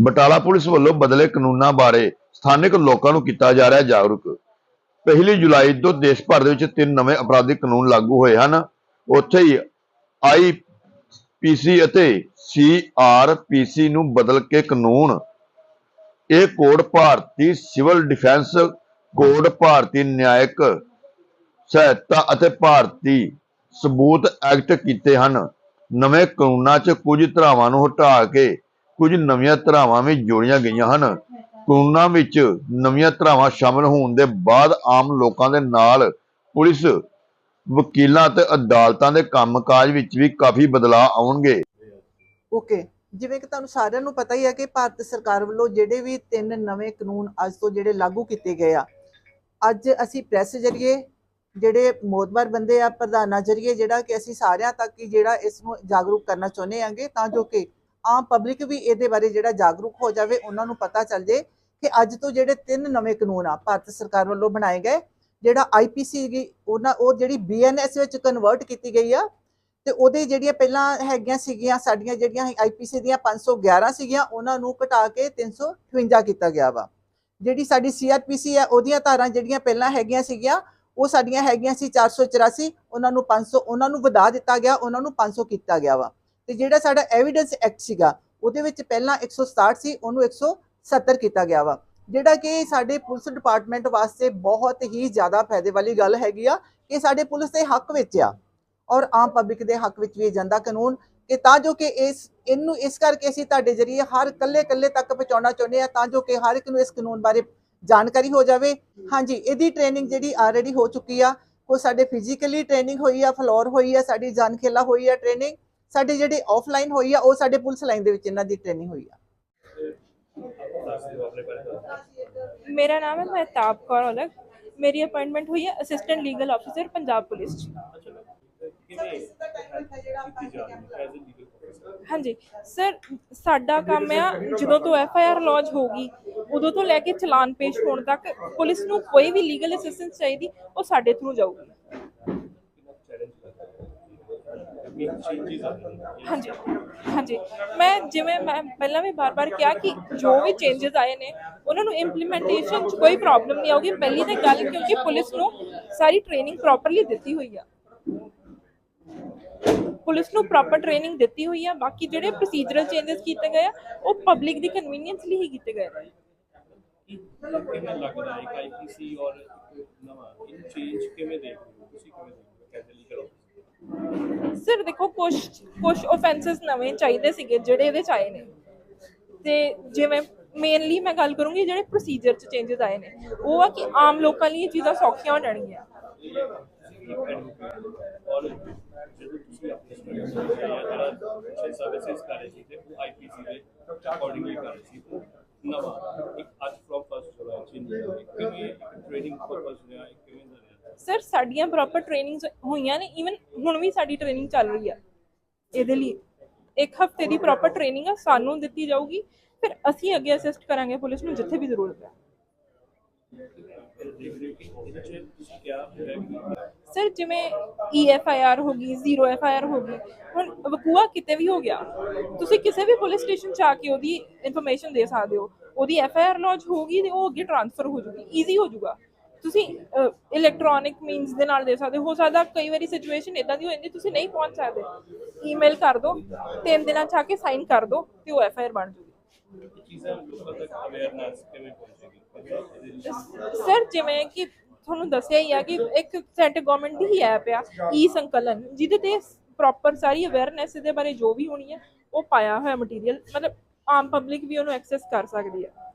Batala police ਵੱਲੋਂ ਬਦਲੇ ਕਾਨੂੰਨਾਂ ਬਾਰੇ ਸਥਾਨਕ ਲੋਕਾਂ ਨੂੰ ਕੀਤਾ ਜਾ ਰਿਹਾ ਜਾਗਰੂਕ। ਪਹਿਲੀ ਜੁਲਾਈ ਤੋਂ ਦੇਸ਼ ਭਰ ਦੇ ਵਿੱਚ ਤਿੰਨ ਨਵੇਂ ਅਪਰਾਧਿਕ ਕਾਨੂੰਨ ਲਾਗੂ ਹੋਏ ਹਨ। ਉੱਥੇ ਹੀ ਆਈਪੀਸੀ ਅਤੇ ਸੀਆਰਪੀਸੀ ਨੂੰ ਬਦਲ ਕੇ ਕਾਨੂੰਨ। ਇਹ code Bharatiya civil defence code, Bharatiya ਨਿਆਇਕ ਸਹਾਇਤਾ ਅਤੇ ਭਾਰਤੀ ਸਬੂਤ ਐਕਟ ਕੀਤੇ ਹਨ। ਨਵੇਂ ਕਾਨੂੰਨਾਂ 'ਚ ਕੁਝ ਧਾਰਾਵਾਂ ਨੂੰ ਹਟਾ ਕੇ ਕੁਝ ਨਵੀਆਂ ਧਾਰਾਵਾਂ ਵੀ ਜੋੜੀਆਂ ਗਈਆਂ ਹਨ। ਕਾਨੂੰਨਾਂ ਵਿੱਚ ਨਵੀਆਂ ਧਾਰਾਵਾਂ ਸ਼ਾਮਲ ਹੋਣ ਦੇ ਬਾਅਦ ਆਮ ਲੋਕਾਂ ਦੇ ਨਾਲ ਪੁਲਿਸ ਵਕੀਲਾਂ ਅਤੇ ਅਦਾਲਤਾਂ ਦੇ ਕੰਮਕਾਜ ਵਿੱਚ ਵੀ ਕਾਫੀ ਬਦਲਾਅ ਆਉਣਗੇ। ਓਕੇ, ਜਿਵੇਂ ਕਿ ਤੁਹਾਨੂੰ ਸਾਰਿਆਂ ਨੂੰ ਪਤਾ ਹੀ ਹੈ ਕਿ ਭਾਰਤ ਸਰਕਾਰ ਵੱਲੋਂ ਜਿਹੜੇ ਵੀ ਤਿੰਨ ਨਵੇਂ ਕਾਨੂੰਨ ਅੱਜ ਤੋਂ ਜਿਹੜੇ ਲਾਗੂ ਕੀਤੇ ਗਏ ਆ, ਅੱਜ ਅਸੀਂ ਪ੍ਰੈਸ ਜਰੀਏ ਜਿਹੜੇ ਮੋਦਬਰ ਬੰਦੇ ਆ, ਪ੍ਰਧਾਨਾਂ ਜਰੀਏ ਜਿਹੜਾ ਕਿ ਅਸੀਂ ਸਾਰਿਆਂ ਤੱਕ ਹੀ ਜਿਹੜਾ ਇਸ ਨੂੰ ਜਾਗਰੂਕ ਕਰਨਾ ਚਾਹੁੰਦੇ ਆਂਗੇ ਤਾਂ ਜੋ ਕਿ ਆਮ ਪਬਲਿਕ ਵੀ ਇਹਦੇ ਬਾਰੇ ਜਿਹੜਾ ਜਾਗਰੂਕ ਹੋ ਜਾਵੇ, ਉਹਨਾਂ ਨੂੰ ਪਤਾ ਚੱਲ ਜੇ ਕਿ ਅੱਜ ਤੋਂ ਜਿਹੜੇ ਤਿੰਨ ਨਵੇਂ ਕਾਨੂੰਨ ਆ, ਭਾਰਤ ਸਰਕਾਰ ਵੱਲੋਂ ਬਣਾਏ ਗਏ, ਜਿਹੜਾ ਆਈਪੀਸੀ ਦੀ ਉਹਨਾਂ, ਉਹ ਜਿਹੜੀ ਬੀਐਨਐਸ ਵਿੱਚ ਕਨਵਰਟ ਕੀਤੀ ਗਈ ਆ, ਤੇ ਉਹਦੇ ਜਿਹੜੀਆਂ ਪਹਿਲਾਂ ਹੈਗੀਆਂ ਸੀਗੀਆਂ, ਸਾਡੀਆਂ ਜਿਹੜੀਆਂ ਆਈਪੀਸੀ ਦੀਆਂ 511 ਸੀਗੀਆਂ, ਉਹਨਾਂ ਨੂੰ ਘਟਾ ਕੇ 358 ਕੀਤਾ ਗਿਆ ਵਾ। ਜਿਹੜੀ ਸਾਡੀ ਸੀਆਰਪੀਸੀ ਆ, ਉਹਦੀਆਂ ਧਾਰਾਂ ਜਿਹੜੀਆਂ ਪਹਿਲਾਂ ਹੈਗੀਆਂ ਸੀਗੀਆਂ, ਉਹ ਸਾਡੀਆਂ ਹੈਗੀਆਂ ਸੀ 484 ਉਹਨਾਂ ਨੂੰ 500 ਉਹਨਾਂ ਨੂੰ ਵਧਾ ਦਿੱਤਾ ਗਿਆ, ਉਹਨਾਂ ਨੂੰ 500 ਕੀਤਾ ਗਿਆ ਵਾ। ਤੇ ਜਿਹੜਾ ਸਾਡਾ ਐਵੀਡੈਂਸ ਐਕਟ ਸੀਗਾ, ਉਹਦੇ ਵਿੱਚ ਪਹਿਲਾਂ 167 ਸੀ ਉਹਨੂੰ 170 ਕੀਤਾ ਗਿਆ ਵਾ। ਜਿਹੜਾ ਕਿ ਸਾਡੇ ਪੁਲਿਸ ਡਿਪਾਰਟਮੈਂਟ ਵਾਸਤੇ ਬਹੁਤ ਹੀ ਜ਼ਿਆਦਾ ਫਾਇਦੇ ਵਾਲੀ ਗੱਲ ਹੈਗੀ ਆ ਕਿ ਸਾਡੇ ਪੁਲਿਸ ਦੇ ਹੱਕ ਵਿੱਚ ਆ। ਔਰ ਆਮ ਪਬਲਿਕ ਦੇ ਹੱਕ ਵਿੱਚ ਵੀ ਇਹ ਜਾਂਦਾ ਕਾਨੂੰਨ, ਕਿ ਤਾਂ ਜੋ ਕਿ ਇਸ, ਇਹਨੂੰ ਇਸ ਕਰਕੇ ਅਸੀਂ ਤੁਹਾਡੇ ਜਰੀਏ ਹਰ ਕੱਲੇ ਕੱਲੇ ਤੱਕ ਪਹੁੰਚਾਉਣਾ ਚਾਹੁੰਦੇ ਆ, ਤਾਂ ਜੋ ਕਿ ਹਰ ਇੱਕ ਨੂੰ ਇਸ ਕਾਨੂੰਨ ਬਾਰੇ ਜਾਣਕਾਰੀ ਹੋ ਜਾਵੇ। ਹਾਂਜੀ, ਇਹਦੀ ਟ੍ਰੇਨਿੰਗ ਜਿਹੜੀ ਆਲਰੇਡੀ ਹੋ ਚੁੱਕੀ ਆ, ਕੋਈ ਸਾਡੇ ਫਿਜ਼ੀਕਲੀ ਟ੍ਰੇਨਿੰਗ ਹੋਈ ਆ ਫਲੋਰ ਹੋਈ ਆ, ਸਾਡੀ ਜਾਨਖੇਲਾ ਹੋਈ ਆ ਟ੍ਰੇਨਿੰਗ ਸਾਡੇ ਜਿਹੜੇ ਆਫਲਾਈਨ ਹੋਈ ਆ, ਉਹ ਸਾਡੇ ਪੁਲਿਸ ਲਾਈਨ ਦੇ ਵਿੱਚ ਇਹਨਾਂ ਦੀ ਟ੍ਰੇਨਿੰਗ ਹੋਈ ਆ। ਮੇਰਾ ਨਾਮ ਹੈ ਮਹਿਤਾਬ ਕੌਰ ਔਲਖ। ਮੇਰੀ ਅਪਾਇੰਟਮੈਂਟ ਹੋਈ ਹੈ assistant legal officer Punjab police ਚ। ਹਾਂਜੀ। ਸਰ, ਸਾਡਾ ਕੰਮ ਆ, ਜਦੋਂ ਤੋਂ ਐਫ ਆਈ ਆਰ ਲੌਂਚ ਹੋਗੀ ਉਦੋਂ ਤੋਂ ਲੈ ਕੇ ਚਲਾਨ ਪੇਸ਼ ਹੋਣ ਤੱਕ ਪੁਲਿਸ ਨੂੰ ਕੋਈ ਵੀ ਲੀਗਲ ਅਸਿਸਟੈਂਸ ਚਾਹੀਦੀ, ਉਹ ਸਾਡੇ ਥਰੂ ਜਾਊਗੀ। ਹਾਂਜੀ ਹਾਂਜੀ। ਮੈਂ ਜਿਵੇਂ ਮੈਂ ਪਹਿਲਾਂ ਵੀ ਬਾਰ-ਬਾਰ ਕਿਹਾ ਕਿ ਜੋ ਵੀ ਚੇਂਜਸ ਆਏ ਨੇ ਉਹਨਾਂ ਨੂੰ ਇੰਪਲੀਮੈਂਟੇਸ਼ਨ 'ਚ ਕੋਈ ਪ੍ਰੋਬਲਮ ਨਹੀਂ ਆਉਗੀ ਪਹਿਲੀ ਤਾਂ ਗੱਲ ਕਿਉਂਕਿ ਪੁਲਿਸ ਨੂੰ ਸਾਰੀ ਟ੍ਰੇਨਿੰਗ ਪ੍ਰੋਪਰਲੀ ਦਿੱਤੀ ਹੋਈ ਆ। ਪੁਲਿਸ ਨੂੰ ਪ੍ਰੋਪਰ ਟ੍ਰੇਨਿੰਗ ਦਿੱਤੀ ਹੋਈ ਆ। ਬਾਕੀ ਜਿਹੜੇ ਪ੍ਰੋਸੀਜਰਲ ਚੇਂਜਸ ਕੀਤੇ ਗਏ ਆ ਉਹ ਪਬਲਿਕ ਦੀ ਕਨਵੀਨੀਅੰਸ ਲਈ ਹੀ ਕੀਤੇ ਗਏ ਨੇ। ਕਿਵੇਂ ਲੱਗਦਾ ਹੈ ਆਈਪੀਸੀ ਔਰ ਨਵਾਂ ਇਹ ਚੇਂਜ ਕਿਵੇਂ ਦੇਖਦੇ ਹੋ? ਤੁਸੀਂ ਕਿਵੇਂ ਦੇਖਦੇ ਹੋ? ਕੈਸੇ ਲੀਗਲ ਸਰ ਦੇਖੋ ਕੁਝ ਕੁਝ ਆਫੈਂਸਸ ਨਵੇਂ ਚਾਹੀਦੇ ਸੀਗੇ, ਜਿਹੜੇ ਇਹਦੇ ਚ ਆਏ ਨੇ। ਤੇ ਜਿਵੇਂ ਮੇਨਲੀ ਮੈਂ ਗੱਲ ਕਰੂੰਗੀ ਜਿਹੜੇ ਪ੍ਰੋਸੀਜਰ ਚ ਚੇਂਜਸ ਆਏ ਨੇ। ਉਹ ਆ ਕਿ ਆਮ ਲੋਕਾਂ ਲਈ ਇਹ ਚੀਜ਼ਾਂ ਸੌਖੀਆਂ ਹੋ ਜਾਣਗੀਆਂ। ਔਰ ਜਦੋਂ ਤੁਸੀਂ ਆਪਣੇ ਸਟੂਡੈਂਟਸ ਨੂੰ ਜਾਂ ਜਿਹੜਾ ਪਿੱਛੇ ਸਰਵਿਸਿਜ਼ ਕਰ ਰਹੇ ਸੀ ਤੇ ਉਹ ਆਈਪੀਸੀ ਦੇ ਅਕੋਰਡਿੰਗਲੀ ਕਰ ਰਹੇ ਸੀ ਉਹ ਨਵਾਂ ਇੱਕ ਅੱਜ ਫਰੋਮ ਫਸਟ ਜੁਲਾਈ ਚੇਂਜ ਹੋਇਆ ਕਿਵੇਂ, ਇੱਕ ਟ੍ਰੇਨਿੰਗ ਪਰਪਸ ਰਿਹਾ, ਇੱਕ ਕਿਵੇਂ ਦਾ ਰਿਹਾ। ਸਰ, ਸਾਡੀਆਂ ਪ੍ਰੋਪਰ ਟ੍ਰੇਨਿੰਗਸ ਹੋਈਆਂ ਨੇ ਇਵਨ ਹੁਣ ਵੀ ਸਾਡੀ ਟ੍ਰੇਨਿੰਗ ਚੱਲ ਰਹੀ ਆ। ਇਹਦੇ ਲਈ ਇੱਕ ਹਫ਼ਤੇ ਦੀ ਪ੍ਰੋਪਰ ਟ੍ਰੇਨਿੰਗ ਆ, ਸਾਨੂੰ ਦਿੱਤੀ ਜਾਊਗੀ। ਫਿਰ ਅਸੀਂ ਅੱਗੇ ਅਸਿਸਟ ਕਰਾਂਗੇ ਪੁਲਿਸ ਨੂੰ, ਜਿੱਥੇ ਵੀ ਜ਼ਰੂਰਤ ਹੈ ਸਰ, ਜਿਵੇਂ ਈਐਫਆਈਆਰ ਹੋ ਗਈ ਜ਼ੀਰੋ ਐਫਆਈਆਰ ਹੋ ਗਈ, ਹੁਣ ਵਕੂਆ ਕਿਤੇ ਵੀ ਹੋ ਗਿਆ, ਤੁਸੀਂ ਕਿਸੇ ਵੀ ਪੁਲਿਸ ਸਟੇਸ਼ਨ ਚ ਆ ਕੇ ਉਹਦੀ ਇਨਫੋਰਮੇਸ਼ਨ ਦੇ ਸਕਦੇ ਹੋ। ਉਹਦੀ ਐਫਆਈਆਰ ਲੌਂਚ ਹੋਗੀ ਤੇ ਉਹ ਅੱਗੇ ਟ੍ਰਾਂਸਫਰ ਹੋ ਜੂਗੀ ਈਜ਼ੀ ਹੋ ਜਾਊਗਾ ਤੁਸੀਂ ਇਲੈਕਟ੍ਰੋਨਿਕ ਮੀਨਸ ਦੇ ਨਾਲ ਦੇ ਸਕਦੇ ਹੋ। ਸਕਦਾ ਕਈ ਵਾਰੀ ਸਿਚੁਏਸ਼ਨ ਇਦਾਂ ਦੀ ਹੋ ਜਾਂਦੀ, ਤੁਸੀਂ ਨਹੀਂ ਪਹੁੰਚ ਸਕਦੇ। ਈਮੇਲ ਕਰ ਦਿਓ ਤਿੰਨ ਦਿਨਾਂ ਚ ਆ ਕੇ ਸਾਈਨ ਕਰ ਦਿਓ ਤੇ ਉਹ ਐਫਆਈਆਰ ਬਣ ਜੂਗੀ। ਸਰ ਜਿਵੇਂ ਕਿ ਤੁਹਾਨੂੰ ਦੱਸਿਆ ਹੀ ਆ ਕਿ ਇੱਕ ਸੈਂਟਰ ਗਵਰਨਮੈਂਟ ਦੀ ਹੀ ਐਪ ਆ ਈ ਸੰਕਲਨ ਜਿਹਦੇ ਤੇ ਪ੍ਰੋਪਰ ਸਾਰੀ ਅਵੇਅਰਨੈਸ ਦੇ ਬਾਰੇ ਜੋ ਵੀ ਹੋਣੀ ਹੈ ਉਹ ਪਾਇਆ ਹੋਇਆ ਮਟੀਰੀਅਲ ਮਤਲਬ ਆਮ ਪਬਲਿਕ ਵੀ ਉਹਨੂੰ ਐਕਸੈਸ ਕਰ ਸਕਦੀ ਹੈ